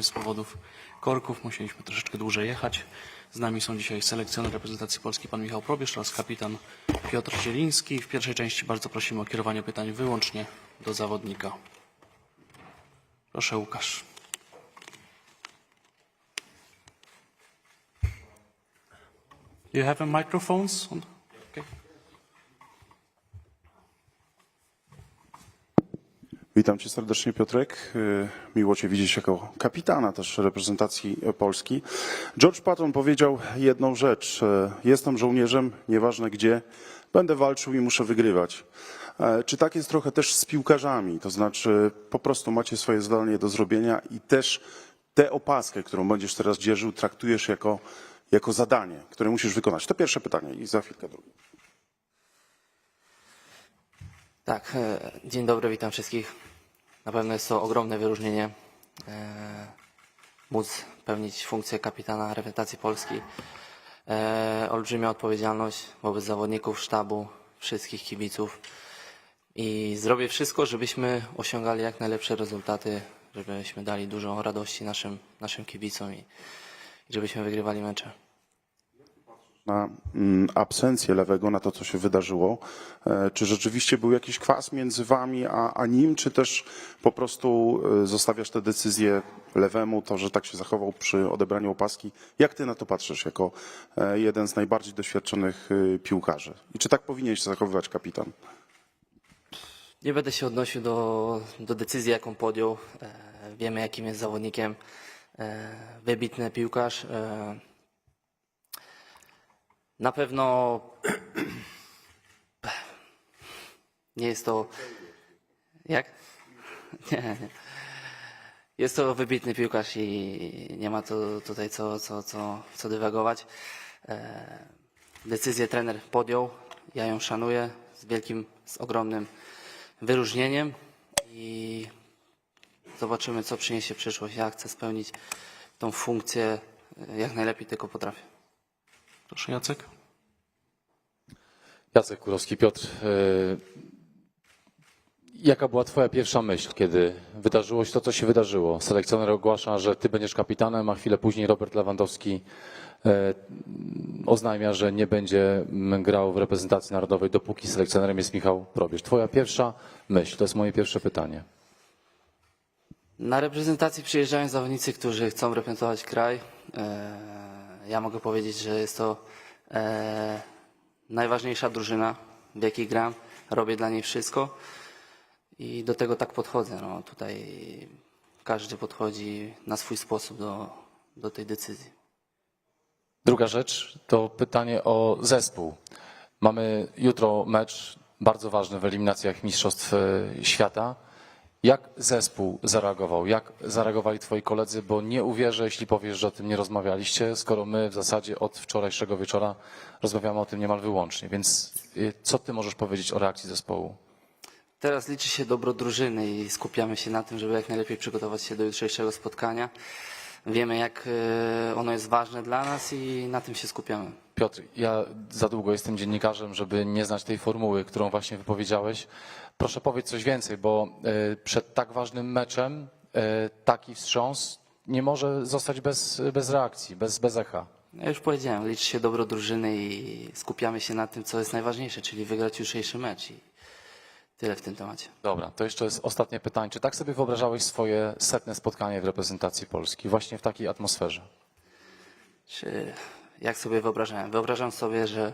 Z powodów korków musieliśmy troszeczkę dłużej jechać. Z nami są dzisiaj selekcjoner reprezentacji Polski pan Michał Probierz oraz kapitan Piotr Zieliński. W pierwszej części bardzo prosimy o kierowanie pytań wyłącznie do zawodnika. Proszę Łukasz. You have a microphones? on- Okay. Witam Cię serdecznie, Piotrek. Y, Miło Cię widzieć jako kapitana też reprezentacji Polski. George Patton powiedział jedną rzecz. e, Jestem żołnierzem, nieważne gdzie, będę walczył i muszę wygrywać. E, Czy tak jest trochę też z piłkarzami? To znaczy, po prostu macie swoje zadanie do zrobienia i też tę opaskę, którą będziesz teraz dzierżył, traktujesz jako, jako zadanie, które musisz wykonać. To pierwsze pytanie i za chwilkę drugie. Tak, e, dzień dobry, witam wszystkich. Na pewno jest to ogromne wyróżnienie e, móc pełnić funkcję kapitana reprezentacji Polski. E, olbrzymia odpowiedzialność wobec zawodników, sztabu, wszystkich kibiców i zrobię wszystko, żebyśmy osiągali jak najlepsze rezultaty, żebyśmy dali dużo radości naszym, naszym kibicom i, i żebyśmy wygrywali mecze. Na mm, absencję lewego, na to, co się wydarzyło. E, Czy rzeczywiście był jakiś kwas między wami a, a nim, czy też po prostu e, zostawiasz tę decyzję lewemu, to, że tak się zachował przy odebraniu opaski? Jak ty na to patrzysz, jako e, jeden z najbardziej doświadczonych piłkarzy? I czy tak powinien się zachowywać kapitan? Nie będę się odnosił do, do decyzji, jaką podjął. Wiemy, jakim jest zawodnikiem. Wybitny piłkarz. Na pewno nie jest to. Jak? Nie, nie. Jest to wybitny piłkarz i nie ma tu tutaj co, co, co, co dywagować. E, decyzję trener podjął. Ja ją szanuję z wielkim, z ogromnym wyróżnieniem i zobaczymy, co przyniesie przyszłość. Ja chcę spełnić tą funkcję e, jak najlepiej tylko potrafię. Proszę Jacek. Jacek Kurowski, Piotr. e, Jaka była Twoja pierwsza myśl, kiedy wydarzyło się to, co się wydarzyło? Selekcjoner ogłasza, że Ty będziesz kapitanem, a chwilę później Robert Lewandowski e, oznajmia, że nie będzie grał w reprezentacji narodowej, dopóki selekcjonerem jest Michał Probierz. Twoja pierwsza myśl, to jest moje pierwsze pytanie. Na reprezentacji przyjeżdżają zawodnicy, którzy chcą reprezentować kraj. Ja mogę powiedzieć, że jest to e, najważniejsza drużyna, w jakiej gram. Robię dla niej wszystko i do tego tak podchodzę. No, tutaj każdy podchodzi na swój sposób do, do tej decyzji. Druga rzecz to pytanie o zespół. Mamy jutro mecz bardzo ważny w eliminacjach Mistrzostw e, Świata. Jak zespół zareagował? Jak zareagowali twoi koledzy? Bo nie uwierzę, jeśli powiesz, że o tym nie rozmawialiście, skoro my w zasadzie od wczorajszego wieczora rozmawiamy o tym niemal wyłącznie. Więc e, co ty możesz powiedzieć o reakcji zespołu? Teraz liczy się dobro drużyny i skupiamy się na tym, żeby jak najlepiej przygotować się do jutrzejszego spotkania. Wiemy, jak e, ono jest ważne dla nas i na tym się skupiamy. Piotr, ja za długo jestem dziennikarzem, żeby nie znać tej formuły, którą właśnie wypowiedziałeś. Proszę powiedz coś więcej, bo e, przed tak ważnym meczem e, taki wstrząs nie może zostać bez, bez reakcji, bez, bez echa. Ja już powiedziałem, liczy się dobro drużyny i skupiamy się na tym, co jest najważniejsze, czyli wygrać jutrzejszy mecz. I tyle w tym temacie. Dobra, to jeszcze jest ostatnie pytanie. Czy tak sobie wyobrażałeś swoje setne spotkanie w reprezentacji Polski, właśnie w takiej atmosferze? Czy jak sobie wyobrażałem? Wyobrażam sobie, że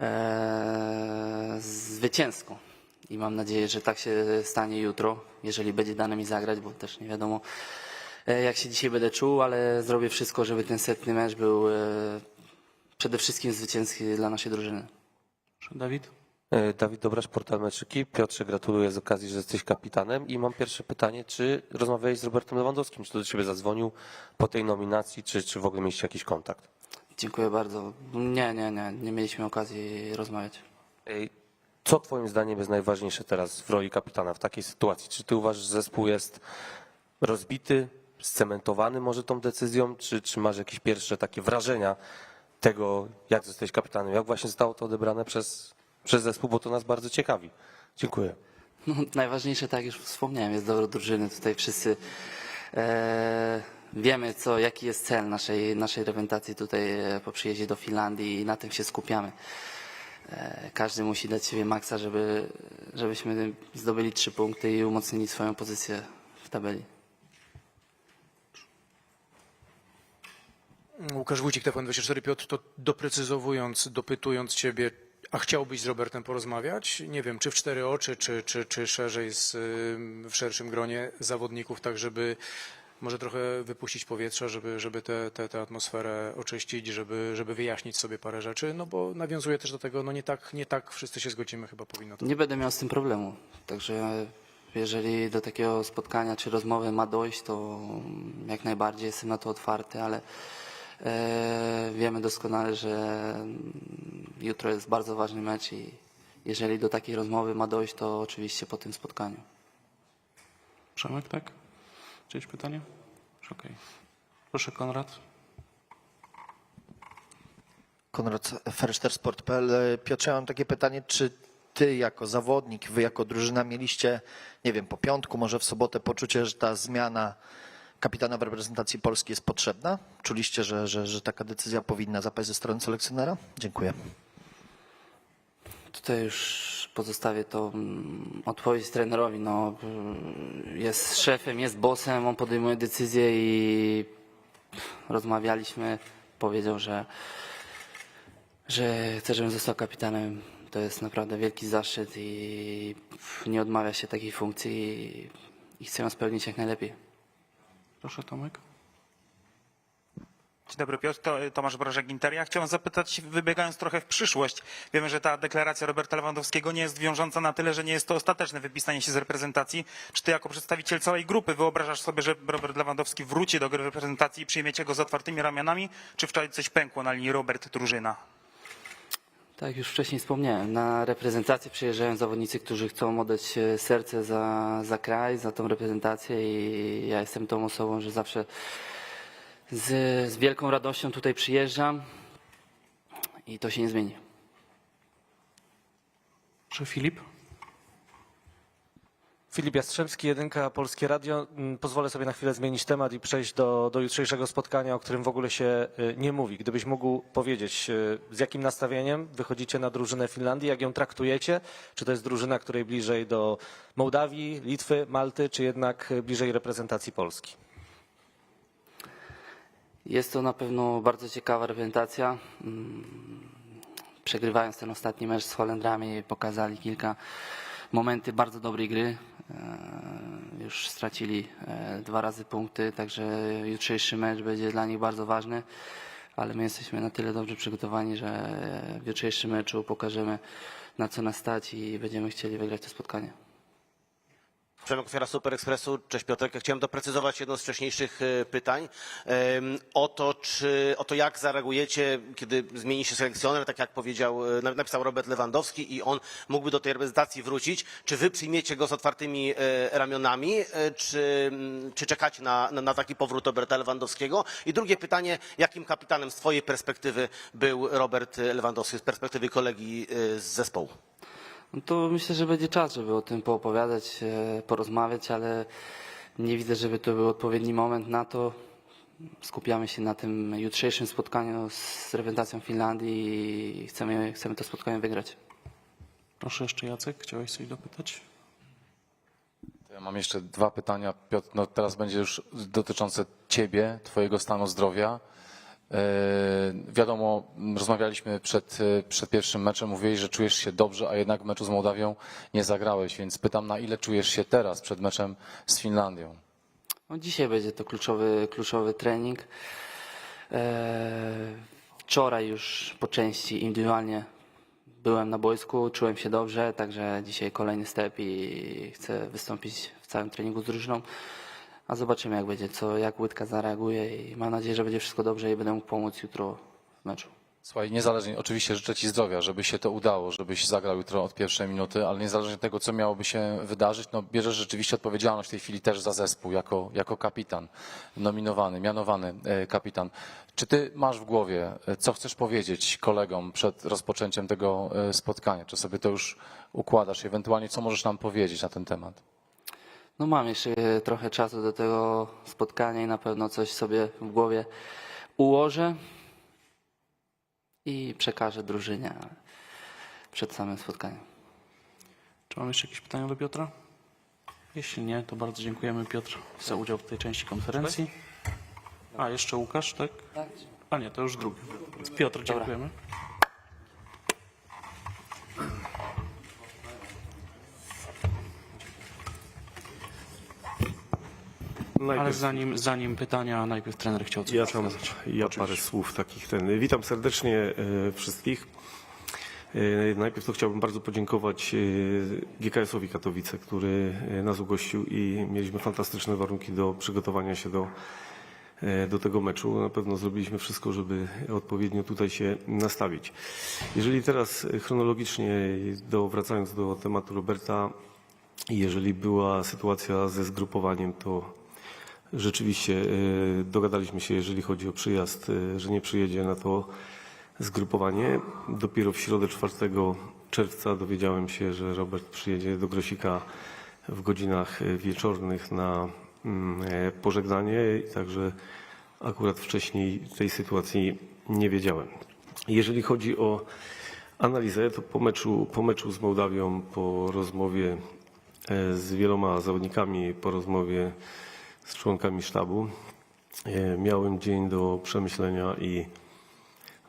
e, zwycięsko. I mam nadzieję, że tak się stanie jutro, jeżeli będzie dane mi zagrać, bo też nie wiadomo, e, jak się dzisiaj będę czuł, ale zrobię wszystko, żeby ten setny mecz był e, przede wszystkim zwycięski dla naszej drużyny. Proszę Dawid. E, Dawid Dobrasz, portal Meczyki. Piotrze, gratuluję z okazji, że jesteś kapitanem. I mam pierwsze pytanie, czy rozmawiałeś z Robertem Lewandowskim? Czy to do ciebie zadzwonił po tej nominacji, czy, czy w ogóle mieliście jakiś kontakt? Dziękuję bardzo. Nie, nie, nie, nie mieliśmy okazji rozmawiać. Co twoim zdaniem jest najważniejsze teraz w roli kapitana w takiej sytuacji? Czy ty uważasz, że zespół jest rozbity, scementowany może tą decyzją, czy, czy masz jakieś pierwsze takie wrażenia tego, jak zostałeś kapitanem? Jak właśnie zostało to odebrane przez, przez zespół, bo to nas bardzo ciekawi. Dziękuję. No, najważniejsze, tak już wspomniałem, jest dobro drużyny. Tutaj wszyscy E, wiemy, co, jaki jest cel naszej, naszej reprezentacji tutaj e, po przyjeździe do Finlandii i na tym się skupiamy. E, każdy musi dać siebie maksa, żeby, żebyśmy zdobyli trzy punkty i umocnili swoją pozycję w tabeli. Łukasz Wójcik, TVN24. Piotr, to doprecyzowując, dopytując Ciebie, a chciałbyś z Robertem porozmawiać? Nie wiem, czy w cztery oczy, czy, czy, czy szerzej z, ym, w szerszym gronie zawodników, tak żeby może trochę wypuścić powietrza, żeby, żeby tę te, tę atmosferę oczyścić, żeby, żeby wyjaśnić sobie parę rzeczy, no bo nawiązuje też do tego, no nie tak, nie tak wszyscy się zgodzimy, chyba powinno to Nie będę miał z tym problemu. Także jeżeli do takiego spotkania czy rozmowy ma dojść, to jak najbardziej jestem na to otwarty, ale e, wiemy doskonale, że jutro jest bardzo ważny mecz i jeżeli do takiej rozmowy ma dojść, to oczywiście po tym spotkaniu. Przemek, tak? Czyjeś pytanie? Okej. Proszę, Konrad. Konrad Ferszter, Sport.pl. Piotrze, ja mam takie pytanie, czy ty jako zawodnik, wy jako drużyna mieliście, nie wiem, po piątku, może w sobotę poczucie, że ta zmiana kapitana w reprezentacji Polski jest potrzebna? Czuliście, że, że, że taka decyzja powinna zapaść ze strony selekcjonera? Dziękuję. Tutaj już pozostawię to odpowiedź trenerowi. No, jest szefem, jest bossem, on podejmuje decyzje i rozmawialiśmy. Powiedział, że, że chce, żebym został kapitanem. To jest naprawdę wielki zaszczyt i nie odmawia się takiej funkcji i, i chcę ją spełnić jak najlepiej. Proszę, Tomek. Dzień dobry Piotr, to, Tomasz Brożek Interia. Chciałem zapytać, wybiegając trochę w przyszłość, wiemy, że ta deklaracja Roberta Lewandowskiego nie jest wiążąca na tyle, że nie jest to ostateczne wypisanie się z reprezentacji. Czy ty jako przedstawiciel całej grupy wyobrażasz sobie, że Robert Lewandowski wróci do gry reprezentacji i przyjmiecie go z otwartymi ramionami? Czy wczoraj coś pękło na linii Robert Drużyna? Tak już wcześniej wspomniałem, na reprezentację przyjeżdżają zawodnicy, którzy chcą oddać e, serce za, za kraj, za tą reprezentację i ja jestem tą osobą, że zawsze z, z wielką radością tutaj przyjeżdżam i to się nie zmieni. Proszę, Filip. Filip Jastrzębski, Jedynka, Polskie Radio. Mm, Pozwolę sobie na chwilę zmienić temat i przejść do, do jutrzejszego spotkania, o którym w ogóle się y, nie mówi. Gdybyś mógł powiedzieć, y, z jakim nastawieniem wychodzicie na drużynę Finlandii, jak ją traktujecie? Czy to jest drużyna, której bliżej do Mołdawii, Litwy, Malty, czy jednak y, bliżej reprezentacji Polski? Jest to na pewno bardzo ciekawa reprezentacja. Mm, Przegrywając ten ostatni mecz z Holendrami pokazali kilka momenty bardzo dobrej gry. E, Już stracili e, dwa razy punkty, także jutrzejszy mecz będzie dla nich bardzo ważny. Ale my jesteśmy na tyle dobrze przygotowani, że w jutrzejszym meczu pokażemy na co nas stać i będziemy chcieli wygrać to spotkanie. Przemek Ofiara Super Expressu. Cześć Piotrek. Chciałem doprecyzować jedno z wcześniejszych e, pytań o to, czy, o to jak zareagujecie, kiedy zmieni się selekcjoner, tak jak powiedział, e, na- napisał Robert Lewandowski i on mógłby do tej reprezentacji wrócić. Czy wy przyjmiecie go z otwartymi e, ramionami, czy, czy czekacie na, na, taki powrót Roberta Lewandowskiego? I drugie pytanie, jakim kapitanem z twojej perspektywy był Robert Lewandowski, z perspektywy kolegi z zespołu? No to myślę, że będzie czas, żeby o tym poopowiadać, e, porozmawiać, ale nie widzę, żeby to był odpowiedni moment na to. Skupiamy się na tym jutrzejszym spotkaniu z reprezentacją Finlandii i chcemy, chcemy to spotkanie wygrać. Proszę jeszcze, Jacek. Chciałeś coś dopytać? Ja mam jeszcze dwa pytania. Piotr, no teraz będzie już dotyczące ciebie, twojego stanu zdrowia. E, wiadomo, rozmawialiśmy przed, e, przed pierwszym meczem, mówiłeś, że czujesz się dobrze, a jednak w meczu z Mołdawią nie zagrałeś, więc pytam, na ile czujesz się teraz przed meczem z Finlandią? No, dzisiaj będzie to kluczowy, kluczowy trening. E, Wczoraj już po części indywidualnie byłem na boisku, czułem się dobrze, także dzisiaj kolejny step i chcę wystąpić w całym treningu z drużyną. A zobaczymy jak będzie, co, jak Łydka zareaguje i mam nadzieję, że będzie wszystko dobrze i będę mógł pomóc jutro w meczu. Słuchaj, niezależnie, oczywiście życzę Ci zdrowia, żeby się to udało, żebyś zagrał jutro od pierwszej minuty, ale niezależnie od tego, co miałoby się wydarzyć, no bierzesz rzeczywiście odpowiedzialność w tej chwili też za zespół, jako, jako kapitan, nominowany, mianowany e, kapitan. Czy Ty masz w głowie, e, co chcesz powiedzieć kolegom przed rozpoczęciem tego e, spotkania? Czy sobie to już układasz? Ewentualnie, co możesz nam powiedzieć na ten temat? No mam jeszcze trochę czasu do tego spotkania i na pewno coś sobie w głowie ułożę i przekażę drużynie przed samym spotkaniem. Czy mamy jeszcze jakieś pytania do Piotra? Jeśli nie, to bardzo dziękujemy Piotr za udział w tej części konferencji. A, jeszcze Łukasz, tak? A nie, to już drugi. Piotr, dziękujemy. Ale zanim, zanim pytania, najpierw trener chciał coś ja tam, przekazać. ja parę słów takich ten. Witam serdecznie e, wszystkich. E, Najpierw to chciałbym bardzo podziękować e, GKS-owi Katowice, który e, nas ugościł i mieliśmy fantastyczne warunki do przygotowania się do, e, do tego meczu. Na pewno zrobiliśmy wszystko, żeby odpowiednio tutaj się nastawić. Jeżeli teraz chronologicznie, do, wracając do tematu Roberta, jeżeli była sytuacja ze zgrupowaniem, to Rzeczywiście e, dogadaliśmy się, jeżeli chodzi o przyjazd, e, że nie przyjedzie na to zgrupowanie. Dopiero w środę 4 czerwca dowiedziałem się, że Robert przyjedzie do Grosika w godzinach e, wieczornych na mm, pożegnanie, także akurat wcześniej tej sytuacji nie wiedziałem. Jeżeli chodzi o analizę, to po meczu, po meczu z Mołdawią, po rozmowie z wieloma zawodnikami, po rozmowie z członkami sztabu. E, Miałem dzień do przemyślenia i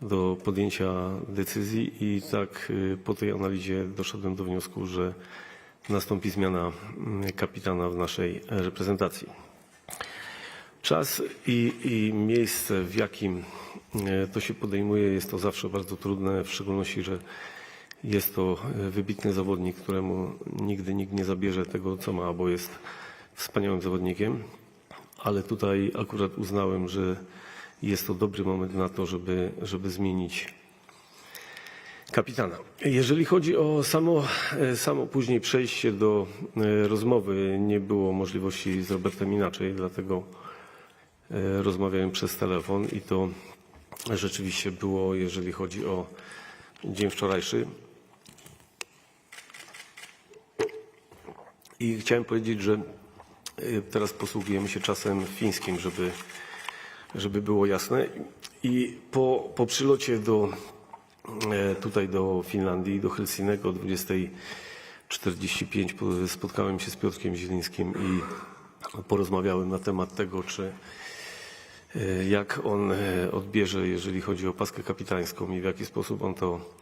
do podjęcia decyzji i tak e, po tej analizie doszedłem do wniosku, że nastąpi zmiana mm, kapitana w naszej reprezentacji. Czas i, i miejsce, w jakim e, to się podejmuje, jest to zawsze bardzo trudne, w szczególności, że jest to wybitny zawodnik, któremu nigdy nikt nie zabierze tego, co ma, bo jest wspaniałym zawodnikiem. Ale tutaj akurat uznałem, że jest to dobry moment na to, żeby, żeby zmienić kapitana. Jeżeli chodzi o samo, samo później przejście do e, rozmowy, nie było możliwości z Robertem inaczej, dlatego e, rozmawiałem przez telefon i to rzeczywiście było, jeżeli chodzi o dzień wczorajszy. I chciałem powiedzieć, że teraz posługujemy się czasem fińskim, żeby, żeby było jasne. I po, po przylocie do, e, tutaj do Finlandii, do Helsinek o 20.45 po- spotkałem się z Piotrkiem Zielińskim i porozmawiałem na temat tego, czy e, jak on e, odbierze, jeżeli chodzi o paskę kapitańską i w jaki sposób on to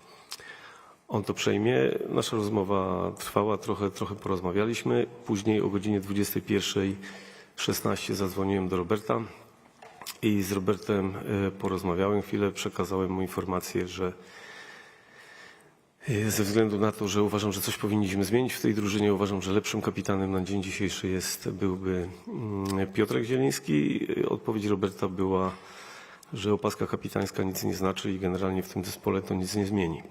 on to przejmie. Nasza rozmowa trwała, trochę, trochę porozmawialiśmy. Później o godzinie 21.16 zadzwoniłem do Roberta i z Robertem e, porozmawiałem chwilę. Przekazałem mu informację, że e, ze względu na to, że uważam, że coś powinniśmy zmienić w tej drużynie, uważam, że lepszym kapitanem na dzień dzisiejszy jest, byłby mm, Piotrek Zieliński. Odpowiedź Roberta była, że opaska kapitańska nic nie znaczy i generalnie w tym zespole to nic nie zmieni.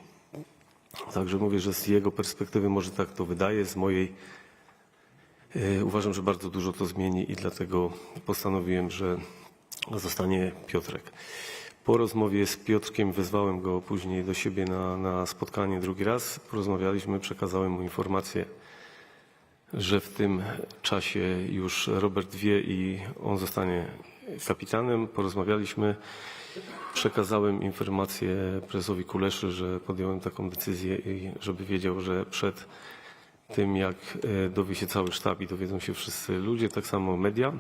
Także mówię, że z jego perspektywy może tak to wydaje, z mojej e, uważam, że bardzo dużo to zmieni i dlatego postanowiłem, że zostanie Piotrek. Po rozmowie z Piotrkiem wezwałem go później do siebie na, na spotkanie drugi raz. Porozmawialiśmy, przekazałem mu informację, że w tym czasie już Robert wie i on zostanie kapitanem. Porozmawialiśmy. Przekazałem informację prezesowi Kuleszy, że podjąłem taką decyzję i żeby wiedział, że przed tym jak e, dowie się cały sztab i dowiedzą się wszyscy ludzie, tak samo media.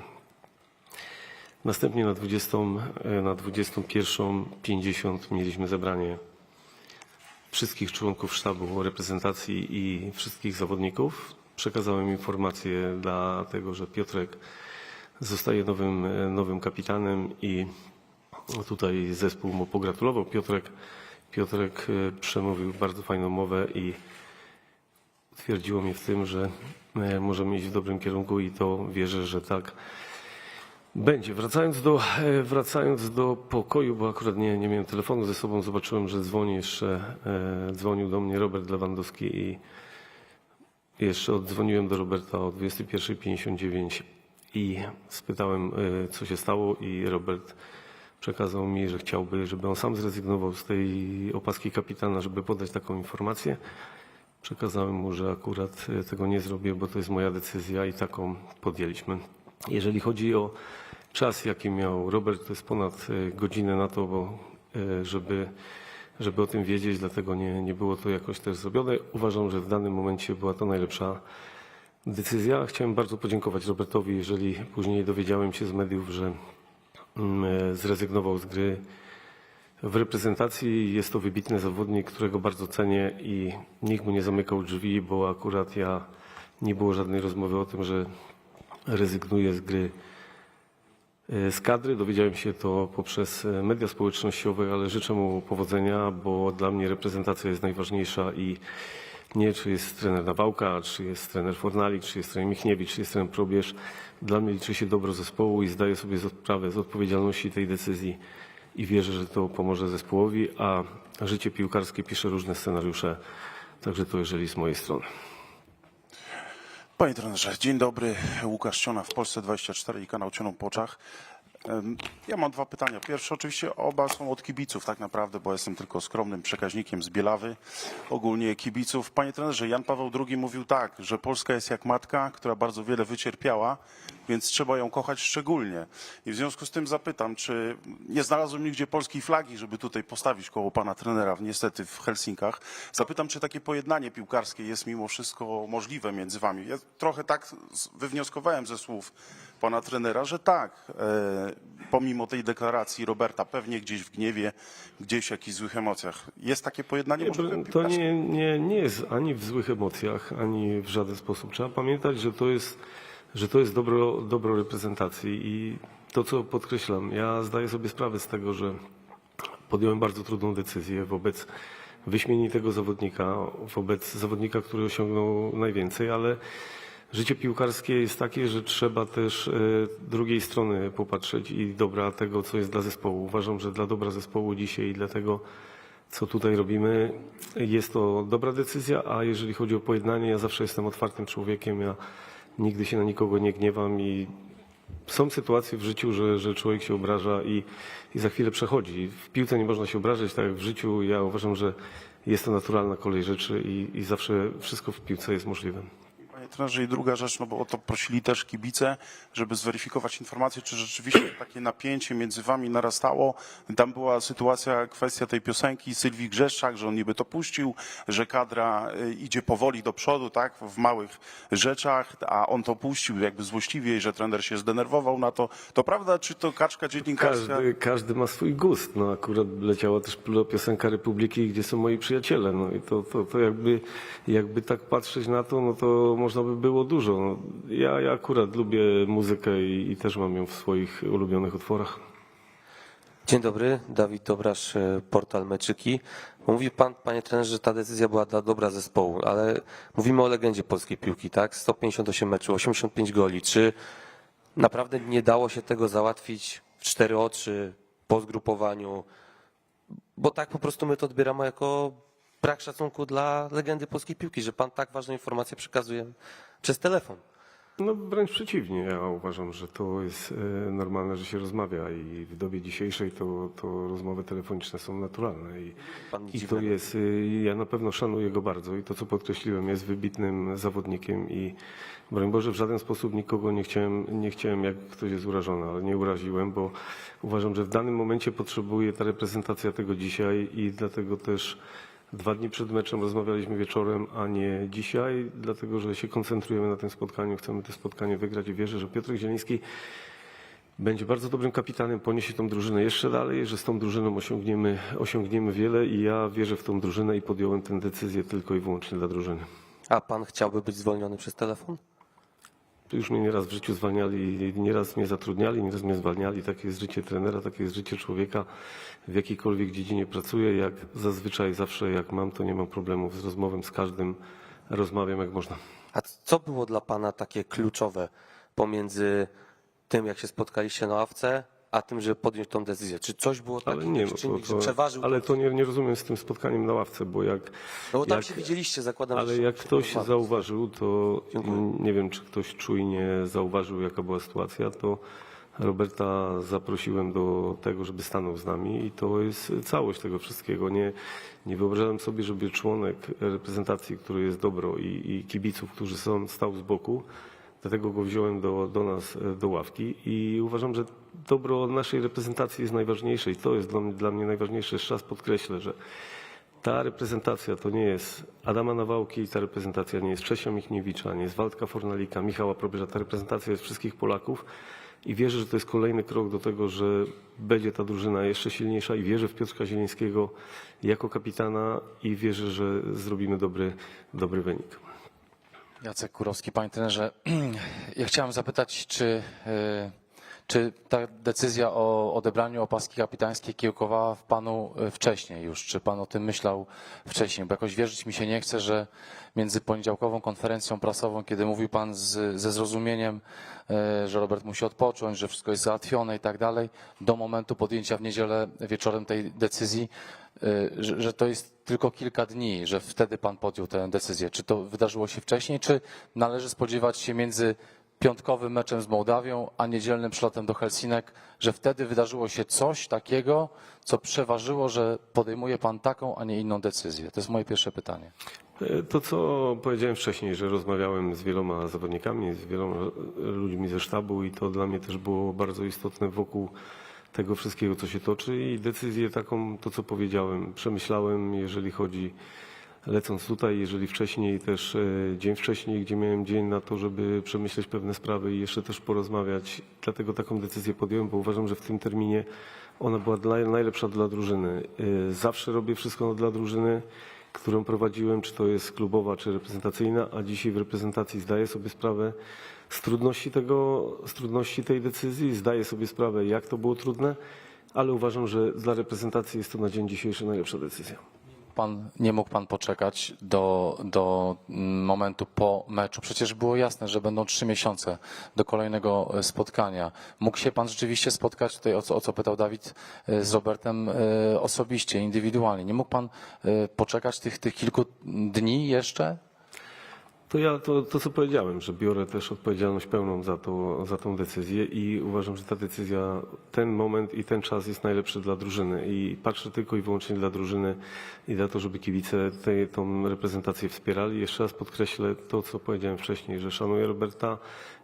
Następnie na 20, e, na 21.50 mieliśmy zebranie wszystkich członków sztabu reprezentacji i wszystkich zawodników. Przekazałem informację dlatego, że Piotrek zostaje nowym, e, nowym kapitanem i Tutaj zespół mu pogratulował. Piotrek, Piotrek e, przemówił bardzo fajną mowę i utwierdziło mnie w tym, że e, możemy iść w dobrym kierunku i to wierzę, że tak będzie. Wracając do, e, wracając do pokoju, bo akurat nie, nie miałem telefonu ze sobą, zobaczyłem, że dzwoni jeszcze, dzwonił do mnie Robert Lewandowski i jeszcze oddzwoniłem do Roberta o 21.59 i spytałem, co się stało i Robert przekazał mi, że chciałby, żeby on sam zrezygnował z tej opaski kapitana, żeby podać taką informację. Przekazałem mu, że akurat e, tego nie zrobię, bo to jest moja decyzja i taką podjęliśmy. Jeżeli chodzi o czas, jaki miał Robert, to jest ponad e, godzinę na to, bo, e, żeby, żeby o tym wiedzieć, dlatego nie, nie było to jakoś też zrobione. Uważam, że w danym momencie była to najlepsza decyzja. Chciałem bardzo podziękować Robertowi, jeżeli później dowiedziałem się z mediów, że zrezygnował z gry w reprezentacji. Jest to wybitny zawodnik, którego bardzo cenię i nikt mu nie zamykał drzwi, bo akurat ja nie było żadnej rozmowy o tym, że rezygnuję z gry e, z kadry. Dowiedziałem się to poprzez e, media społecznościowe, ale życzę mu powodzenia, bo dla mnie reprezentacja jest najważniejsza i nie czy jest trener Nawałka, czy jest trener Fornalik, czy jest trener Michniewicz, czy jest trener Probierz. Dla mnie liczy się dobro zespołu i zdaję sobie sprawę z odpowiedzialności tej decyzji i wierzę, że to pomoże zespołowi, a życie piłkarskie pisze różne scenariusze, także to jeżeli z mojej strony. Panie trenerze, dzień dobry. Łukasz Ciona w Polsce 24 i kanał Cioną po. Ja mam dwa pytania. Pierwsze oczywiście oba są od kibiców tak naprawdę, bo jestem tylko skromnym przekaźnikiem z Bielawy, ogólnie kibiców. Panie trenerze, Jan Paweł II mówił tak, że Polska jest jak matka, która bardzo wiele wycierpiała, więc trzeba ją kochać szczególnie. I w związku z tym zapytam, czy nie znalazłem nigdzie polskiej flagi, żeby tutaj postawić koło pana trenera, niestety w Helsinkach. Zapytam, czy takie pojednanie piłkarskie jest mimo wszystko możliwe między wami. Ja trochę tak wywnioskowałem ze słów pana trenera, że tak, e, pomimo tej deklaracji Roberta, pewnie gdzieś w gniewie, gdzieś w jakichś złych emocjach. Jest takie pojednanie możliwe To piłkarskie? nie, nie, nie jest ani w złych emocjach, ani w żaden sposób. Trzeba pamiętać, że to jest, że to jest dobro, dobro reprezentacji i to, co podkreślam, ja zdaję sobie sprawę z tego, że podjąłem bardzo trudną decyzję wobec wyśmienitego zawodnika, wobec zawodnika, który osiągnął najwięcej, ale życie piłkarskie jest takie, że trzeba też e, drugiej strony popatrzeć i dobra tego, co jest dla zespołu. Uważam, że dla dobra zespołu dzisiaj i dla tego, co tutaj robimy, jest to dobra decyzja, a jeżeli chodzi o pojednanie, ja zawsze jestem otwartym człowiekiem, ja nigdy się na nikogo nie gniewam i są sytuacje w życiu, że, że człowiek się obraża i, i za chwilę przechodzi. W piłce nie można się obrażać, tak jak w życiu. Ja uważam, że jest to naturalna kolej rzeczy i, i zawsze wszystko w piłce jest możliwe. Trenerze, i druga rzecz, no bo o to prosili też kibice, żeby zweryfikować informację, czy rzeczywiście takie napięcie między wami narastało. Tam była sytuacja, kwestia tej piosenki Sylwii Grzeszczak, że on niby to puścił, że kadra y, idzie powoli do przodu, tak, w małych rzeczach, a on to puścił jakby złośliwie i że trener się zdenerwował na to. To prawda, czy to kaczka dziennikarska? Każdy, każdy ma swój gust. No akurat leciała też piosenka Republiki, gdzie są moi przyjaciele. No i to, to, to jakby, jakby tak patrzeć na to, no to można by było dużo. Ja, ja akurat lubię muzykę i, i też mam ją w swoich ulubionych utworach. Dzień dobry, Dawid Dobrasz, e, portal Meczyki. Mówi pan, panie trenerze, że ta decyzja była dla dobra zespołu, ale mówimy o legendzie polskiej piłki, tak? 158 meczów, 85 goli. Czy naprawdę nie dało się tego załatwić w cztery oczy, po zgrupowaniu? Bo tak po prostu my to odbieramy jako brak szacunku dla legendy polskiej piłki, że pan tak ważne informacje przekazuje przez telefon. No wręcz przeciwnie. Ja uważam, że to jest e, normalne, że się rozmawia i w dobie dzisiejszej to, to rozmowy telefoniczne są naturalne. I, Pan nic i to dziwnego. jest, e, ja na pewno szanuję go bardzo i to, co podkreśliłem, jest wybitnym zawodnikiem i broń Boże, w żaden sposób nikogo nie chciałem, nie chciałem jak ktoś jest urażony, ale nie uraziłem, bo uważam, że w danym momencie potrzebuje ta reprezentacja tego dzisiaj i dlatego też Dwa dni przed meczem rozmawialiśmy wieczorem, a nie dzisiaj, dlatego że się koncentrujemy na tym spotkaniu. Chcemy to spotkanie wygrać i wierzę, że Piotr Zieliński będzie bardzo dobrym kapitanem, poniesie tą drużynę jeszcze dalej, że z tą drużyną osiągniemy, osiągniemy wiele i ja wierzę w tą drużynę i podjąłem tę decyzję tylko i wyłącznie dla drużyny. A pan chciałby być zwolniony przez telefon? Tu już mnie nieraz w życiu zwalniali, nieraz mnie zatrudniali, nieraz mnie zwalniali. Takie jest życie trenera, takie jest życie człowieka. W jakiejkolwiek dziedzinie pracuję, jak zazwyczaj zawsze jak mam, to nie mam problemów z rozmową z każdym. Rozmawiam jak można. A co było dla pana takie kluczowe pomiędzy tym, jak się spotkaliście na ławce, a tym, żeby podjąć tą decyzję? Czy coś było takiego, nie, no to, czynnik, że to, przeważył? ale to nie, nie rozumiem z tym spotkaniem na ławce, bo jak, no bo tam jak- się widzieliście, zakładam. ale że jak się ktoś zauważył, to Dziękuję. nie wiem, czy ktoś czujnie zauważył, jaka była sytuacja, to Roberta zaprosiłem do tego, żeby stanął z nami i to jest całość tego wszystkiego. Nie, nie wyobrażałem sobie, żeby członek reprezentacji, który jest dobro i, i kibiców, którzy są, stał z boku, Dlatego go wziąłem do, do nas, e, do ławki i uważam, że dobro naszej reprezentacji jest najważniejsze i to jest dla mnie, dla mnie najważniejsze. Jeszcze raz podkreślę, że ta reprezentacja to nie jest Adama Nawałki, ta reprezentacja nie jest Czesia Michniewicza, nie jest Waldka Fornalika, Michała Probierza. Ta reprezentacja jest wszystkich Polaków i wierzę, że to jest kolejny krok do tego, że będzie ta drużyna jeszcze silniejsza i wierzę w Piotrka Zielińskiego jako kapitana i wierzę, że zrobimy dobry, dobry wynik. Jacek Kurowski, panie trenerze, ja chciałem zapytać, czy, e, czy ta decyzja o odebraniu opaski kapitańskiej kiełkowała w panu e, wcześniej już? Czy pan o tym myślał wcześniej? Bo jakoś wierzyć mi się nie chce, że między poniedziałkową konferencją prasową, kiedy mówił pan z, ze zrozumieniem, e, że Robert musi odpocząć, że wszystko jest załatwione i tak dalej, do momentu podjęcia w niedzielę wieczorem tej decyzji, e, że, że to jest tylko kilka dni, że wtedy pan podjął tę decyzję. Czy to wydarzyło się wcześniej, czy należy spodziewać się między piątkowym meczem z Mołdawią, a niedzielnym przylotem do Helsinek, że wtedy wydarzyło się coś takiego, co przeważyło, że podejmuje pan taką, a nie inną decyzję? To jest moje pierwsze pytanie. E, To, co powiedziałem wcześniej, że rozmawiałem z wieloma zawodnikami, z wieloma ludźmi ze sztabu i to dla mnie też było bardzo istotne wokół tego wszystkiego, co się toczy i decyzję taką, to co powiedziałem, przemyślałem, jeżeli chodzi, lecąc tutaj, jeżeli wcześniej też, e, dzień wcześniej, gdzie miałem dzień na to, żeby przemyśleć pewne sprawy i jeszcze też porozmawiać, dlatego taką decyzję podjąłem, bo uważam, że w tym terminie ona była dla, najlepsza dla drużyny. E, Zawsze robię wszystko dla drużyny, którą prowadziłem, czy to jest klubowa, czy reprezentacyjna, a dzisiaj w reprezentacji zdaję sobie sprawę z trudności tego, z trudności tej decyzji, zdaję sobie sprawę, jak to było trudne, ale uważam, że dla reprezentacji jest to na dzień dzisiejszy najlepsza decyzja. Pan, nie mógł pan poczekać do, do momentu po meczu. Przecież było jasne, że będą trzy miesiące do kolejnego spotkania. Mógł się pan rzeczywiście spotkać tutaj, o co, o co pytał Dawid, e, z Robertem e, osobiście, indywidualnie. Nie mógł pan e, poczekać tych, tych kilku dni jeszcze? To ja to, to, co powiedziałem, że biorę też odpowiedzialność pełną za, to, za tą decyzję i uważam, że ta decyzja, ten moment i ten czas jest najlepszy dla drużyny i patrzę tylko i wyłącznie dla drużyny i dla to, żeby kibice tej, tą reprezentację wspierali. Jeszcze raz podkreślę to, co powiedziałem wcześniej, że szanuję Roberta,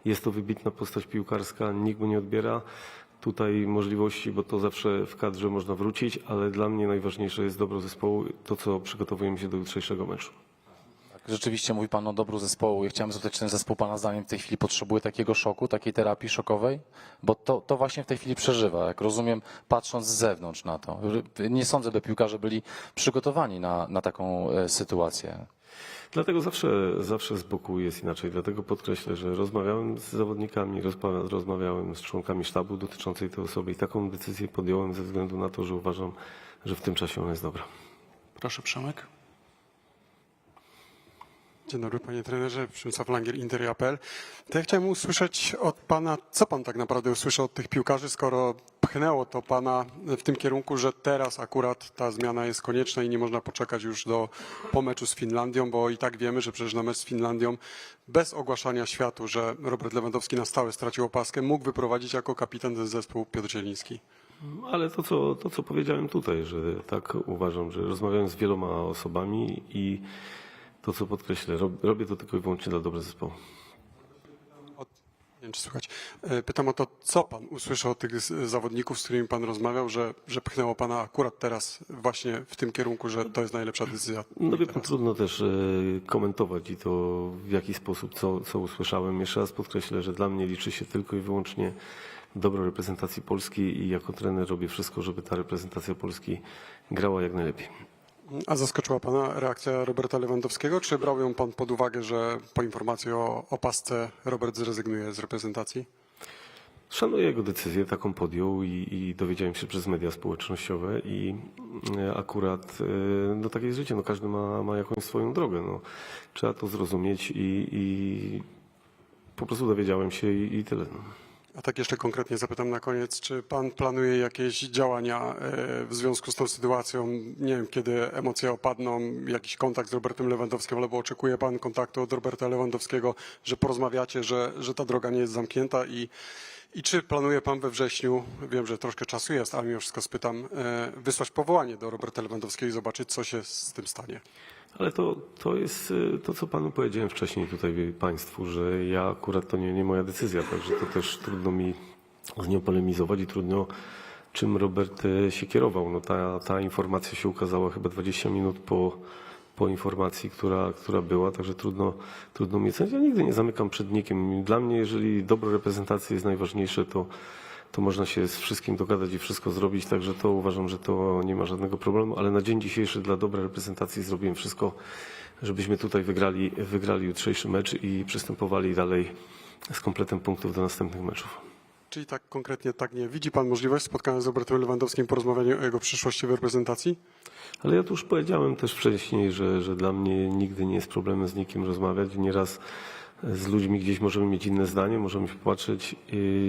jest to wybitna postać piłkarska, nikt mu nie odbiera tutaj możliwości, bo to zawsze w kadrze można wrócić, ale dla mnie najważniejsze jest dobro zespołu, to co przygotowujemy się do jutrzejszego meczu. Rzeczywiście mówi Pan o dobru zespołu. Ja chciałem zapytać, czy ten zespół Pana zdaniem w tej chwili potrzebuje takiego szoku, takiej terapii szokowej? Bo to, to właśnie w tej chwili przeżywa, jak rozumiem, patrząc z zewnątrz na to. Nie sądzę, by piłkarze byli przygotowani na, na taką e, sytuację. Dlatego zawsze, zawsze z boku jest inaczej. Dlatego podkreślę, że rozmawiałem z zawodnikami, rozmawiałem z członkami sztabu dotyczącej tej osoby i taką decyzję podjąłem ze względu na to, że uważam, że w tym czasie ona jest dobra. Proszę Przemek. Dzień dobry panie trenerze, Przemysław Langier, Inter i Apel. To ja chciałem usłyszeć od pana, co pan tak naprawdę usłyszał od tych piłkarzy, skoro pchnęło to pana w tym kierunku, że teraz akurat ta zmiana jest konieczna i nie można poczekać już do, po meczu z Finlandią, bo i tak wiemy, że przecież na mecz z Finlandią bez ogłaszania światu, że Robert Lewandowski na stałe stracił opaskę, mógł wyprowadzić jako kapitan ten zespół Piotr Zieliński. Ale to co, to, co powiedziałem tutaj, że tak uważam, że rozmawiałem z wieloma osobami i to, co podkreślę, rob- robię to tylko i wyłącznie dla dobra zespołu. Nie wiem, czy słychać. E, Pytam o to, co pan usłyszał od tych zawodników, z którymi pan rozmawiał, że, że pchnęło pana akurat teraz właśnie w tym kierunku, że to jest najlepsza decyzja. No wie pan, trudno też e, komentować i to w jaki sposób, co, co usłyszałem. Jeszcze raz podkreślę, że dla mnie liczy się tylko i wyłącznie dobro reprezentacji Polski i jako trener robię wszystko, żeby ta reprezentacja Polski grała jak najlepiej. A zaskoczyła pana reakcja Roberta Lewandowskiego, czy brał ją pan pod uwagę, że po informacji o opasce Robert zrezygnuje z reprezentacji? Szanuję jego decyzję, taką podjął i, i dowiedziałem się przez media społecznościowe i e, akurat, e, no takie jest życie, no każdy ma, ma jakąś swoją drogę, no. Trzeba to zrozumieć i, i po prostu dowiedziałem się i, i tyle. No. A tak jeszcze konkretnie zapytam na koniec, czy pan planuje jakieś działania e, w związku z tą sytuacją? Nie wiem, kiedy emocje opadną, jakiś kontakt z Robertem Lewandowskim, albo oczekuje pan kontaktu od Roberta Lewandowskiego, że porozmawiacie, że, że ta droga nie jest zamknięta i, I czy planuje pan we wrześniu, wiem, że troszkę czasu jest, ale mimo wszystko spytam, e, wysłać powołanie do Roberta Lewandowskiego i zobaczyć, co się z tym stanie? Ale to, to jest y, to, co panu powiedziałem wcześniej tutaj państwu, że ja akurat to nie, nie moja decyzja, także to też trudno mi z nią polemizować i trudno czym Robert e, się kierował. No ta, ta informacja się ukazała chyba 20 minut po, po informacji, która, która była, także trudno, trudno mi ocenić. Ja nigdy nie zamykam przed nikim. Dla mnie, jeżeli dobro reprezentacji jest najważniejsze, to, to można się z wszystkim dogadać i wszystko zrobić, także to uważam, że to nie ma żadnego problemu, ale na dzień dzisiejszy dla dobra reprezentacji zrobiłem wszystko, żebyśmy tutaj wygrali, wygrali jutrzejszy mecz i przystępowali dalej z kompletem punktów do następnych meczów. Czyli tak konkretnie tak nie. Widzi pan możliwość spotkania z Robertem Lewandowskim, porozmawiania o jego przyszłości w reprezentacji? Ale ja tu już powiedziałem też wcześniej, że, że dla mnie nigdy nie jest problemem z nikim rozmawiać. Nieraz z ludźmi gdzieś możemy mieć inne zdanie, możemy się patrzeć.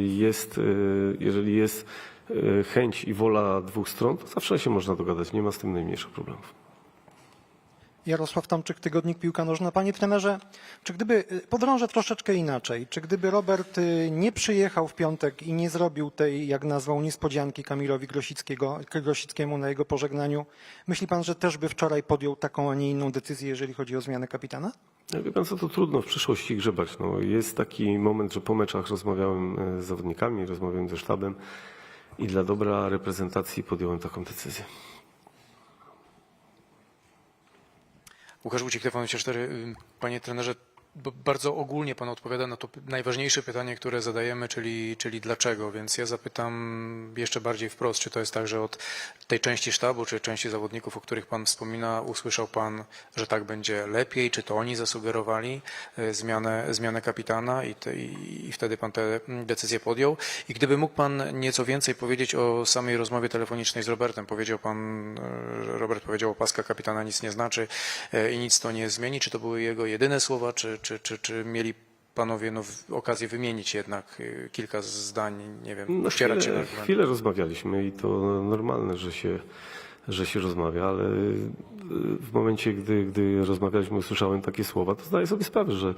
Jest, y, jeżeli jest y, chęć i wola dwóch stron, to zawsze się można dogadać. Nie ma z tym najmniejszych problemów. Jarosław Tomczyk, Tygodnik Piłka Nożna. Panie trenerze, czy gdyby, y, podrążę troszeczkę inaczej, czy gdyby Robert y, nie przyjechał w piątek i nie zrobił tej, jak nazwał, niespodzianki Kamilowi Grosickiemu na jego pożegnaniu, myśli pan, że też by wczoraj podjął taką, a nie inną decyzję, jeżeli chodzi o zmianę kapitana? Ja Wie pan co, to trudno w przyszłości grzebać. No, jest taki moment, że po meczach rozmawiałem e, z zawodnikami, rozmawiałem ze sztabem i dla dobra reprezentacji podjąłem taką decyzję. Łukasz Wójcik, TVN24. Panie trenerze, bardzo ogólnie Pan odpowiada na to najważniejsze pytanie, które zadajemy, czyli, czyli dlaczego. Więc ja zapytam jeszcze bardziej wprost, czy to jest tak, że od tej części sztabu, czy części zawodników, o których Pan wspomina, usłyszał Pan, że tak będzie lepiej, czy to oni zasugerowali e, zmianę, zmianę kapitana i, te, i, wtedy Pan tę decyzję podjął. I gdyby mógł Pan nieco więcej powiedzieć o samej rozmowie telefonicznej z Robertem. Powiedział Pan, e, Robert powiedział, opaska kapitana nic nie znaczy e, i nic to nie zmieni. Czy to były jego jedyne słowa, czy, czy, czy, czy mieli Panowie no, okazję wymienić jednak e, kilka zdań, nie wiem, No ścierać się na chwilę, argumenty? chwilę rozmawialiśmy i to normalne, że się, że się rozmawia, ale y, w momencie, gdy, gdy rozmawialiśmy, usłyszałem takie słowa, to zdaję sobie sprawę, że,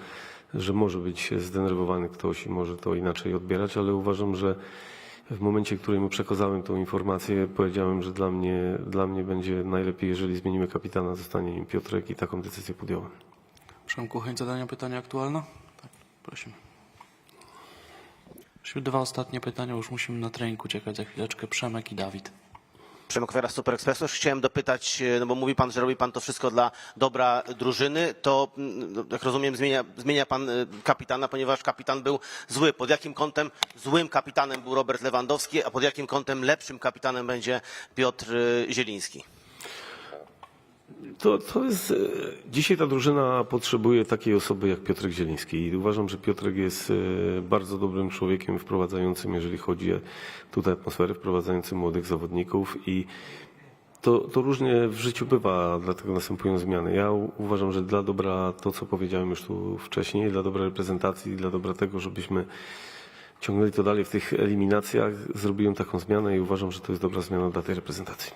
że może być zdenerwowany ktoś i może to inaczej odbierać, ale uważam, że w momencie, w którym mu przekazałem tą informację, powiedziałem, że dla mnie, dla mnie będzie najlepiej, jeżeli zmienimy kapitana, zostanie nim Piotrek i taką decyzję podjąłem. Przemku, chęć zadania pytania aktualne? Tak, prosimy. Prosimy dwa ostatnie pytania, już musimy na trening uciekać za chwileczkę. Przemek i Dawid. Przemek Kwiara z Super Expressu. Już Chciałem dopytać, e, no bo mówi pan, że robi pan to wszystko dla dobra drużyny, to mm, no, jak rozumiem zmienia, zmienia pan e, kapitana, ponieważ kapitan był zły. Pod jakim kątem złym kapitanem był Robert Lewandowski, a pod jakim kątem lepszym kapitanem będzie Piotr e, Zieliński? To, to jest, e, dzisiaj ta drużyna potrzebuje takiej osoby jak Piotrek Zieliński i uważam, że Piotrek jest e, bardzo dobrym człowiekiem wprowadzającym, jeżeli chodzi o tutaj atmosferę, wprowadzającym młodych zawodników i to, to różnie w życiu bywa, dlatego następują zmiany. Ja uważam, że dla dobra, to co powiedziałem już tu wcześniej, dla dobra reprezentacji, dla dobra tego, żebyśmy ciągnęli to dalej w tych eliminacjach, zrobiłem taką zmianę i uważam, że to jest dobra zmiana dla tej reprezentacji.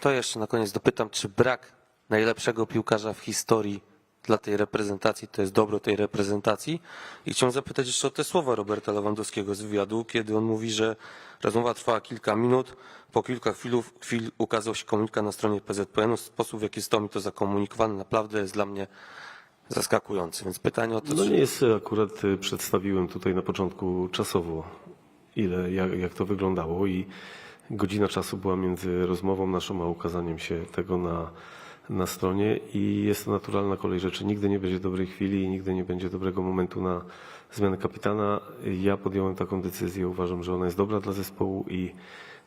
To jeszcze na koniec dopytam, czy brak najlepszego piłkarza w historii dla tej reprezentacji to jest dobro tej reprezentacji? I chciałem zapytać jeszcze o te słowa Roberta Lewandowskiego z wywiadu, kiedy on mówi, że rozmowa trwała kilka minut, po kilka chwilów, chwil ukazał się komunikat na stronie PZPN-u. Sposób, w jaki został mi to zakomunikowane, naprawdę jest dla mnie zaskakujący. Więc pytanie o to, No czy... nie jest, akurat y, przedstawiłem tutaj na początku czasowo, ile, jak, jak to wyglądało i godzina czasu była między rozmową naszą, a ukazaniem się tego na, na stronie i jest to naturalna kolej rzeczy. Nigdy nie będzie dobrej chwili i nigdy nie będzie dobrego momentu na zmianę kapitana. Ja podjąłem taką decyzję, uważam, że ona jest dobra dla zespołu i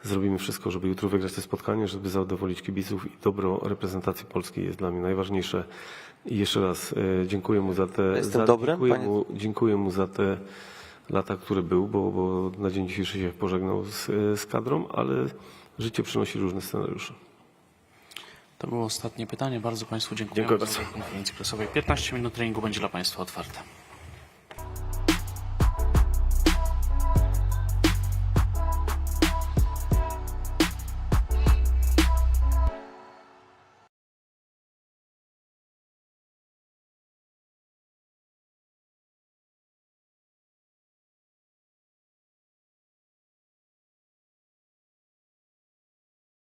zrobimy wszystko, żeby jutro wygrać to spotkanie, żeby zadowolić kibiców i dobro reprezentacji polskiej jest dla mnie najważniejsze. I jeszcze raz e, dziękuję mu za te. Jestem za, dobrem, dziękuję, panie- mu, dziękuję mu za te lata, które był, bo, bo na dzień dzisiejszy się pożegnał z, e, z kadrą, ale życie przynosi różne scenariusze. To było ostatnie pytanie. Bardzo Państwu dziękuję Dziękuję bardzo. konferencji prasowej. 15 minut treningu będzie dla Państwa otwarte.